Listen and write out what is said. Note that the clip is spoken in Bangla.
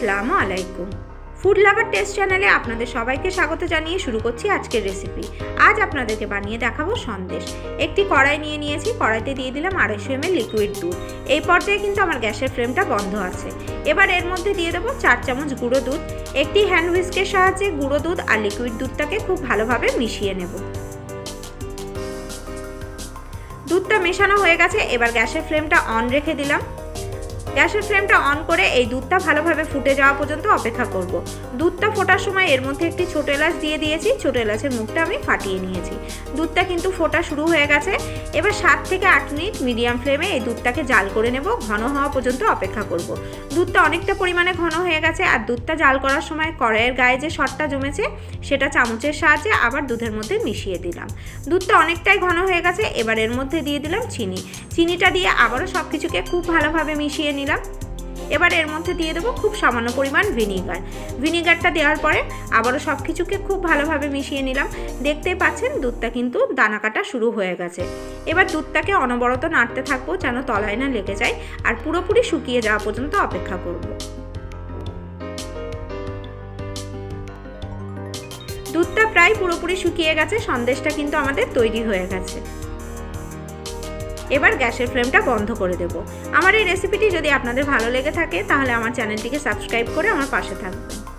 আসসালামু আলাইকুম। ফুড লাভার টেস্ট চ্যানেলে আপনাদের সবাইকে স্বাগত জানিয়ে শুরু করছি আজকের রেসিপি আজ আপনাদেরকে বানিয়ে দেখাবো সন্দেশ। একটি কড়াই নিয়ে নিয়েছি, কড়াইতে দিয়ে দিলাম আড়াইশো এমএল লিকুইড দুধ। এই পর্যায়ে কিন্তু আমার গ্যাসের ফ্লেমটা বন্ধ আছে। এবার এর মধ্যে দিয়ে দেবো চার চামচ গুঁড়ো দুধ। একটি হ্যান্ড হুইস্কের সাহায্যে গুঁড়ো দুধ আর লিকুইড দুধটাকে খুব ভালোভাবে মিশিয়ে নেব। দুধটা মেশানো হয়ে গেছে, এবার গ্যাসের ফ্লেমটা অন রেখে দিলাম। গ্যাসের ফ্লেমটা অন করে এই দুধটা ভালোভাবে ফুটে যাওয়া পর্যন্ত অপেক্ষা করব। দুধটা ফোটার সময় এর মধ্যে একটি ছোট এলাচ দিয়ে দিয়েছি। ছোট এলাচের মুখটা আমি ফাটিয়ে নিয়েছি। দুধটা কিন্তু ফোটা শুরু হয়ে গেছে। এবার সাত থেকে আট মিনিট মিডিয়াম ফ্লেমে এই দুধটাকে জাল করে নেব। ঘন হওয়া পর্যন্ত অপেক্ষা করব। দুধটা অনেকটা পরিমাণে ঘন হয়ে গেছে আর দুধটা জাল করার সময় কড়াইয়ের গায়ে যে শটটা জমেছে, সেটা চামচের সাহায্যে আবার দুধের মধ্যে মিশিয়ে দিলাম। দুধটা অনেকটাই ঘন হয়ে গেছে। এবার এর মধ্যে দিয়ে দিলাম চিনি। চিনিটা দিয়ে আবারও সব কিছুকে খুব ভালোভাবে মিশিয়ে নিলাম। এবার এর মধ্যে দিয়ে দেবো খুব সামান্য পরিমাণ ভিনিগার। ভিনিগারটা দেওয়ার পরে আবারও সব কিছুকে খুব ভালোভাবে মিশিয়ে নিলাম। দেখতেই পাচ্ছেন, দুধটা কিন্তু দানা কাটা শুরু হয়ে গেছে। এবার দুধটাকে অনবরত নাড়তে থাকব যেন তলায় না লেগে যায় আর পুরোপুরি শুকিয়ে যাওয়া পর্যন্ত অপেক্ষা করব। দুধটা প্রায় পুরোপুরি শুকিয়ে গেছে, সন্দেশটা কিন্তু আমাদের তৈরি হয়ে গেছে। এবার গ্যাসের ফ্লেমটা বন্ধ করে দেব। আমার এই রেসিপিটি যদি আপনাদের ভালো লেগে থাকে, তাহলে আমার চ্যানেলটিকে সাবস্ক্রাইব করে আমার পাশে থাকবেন।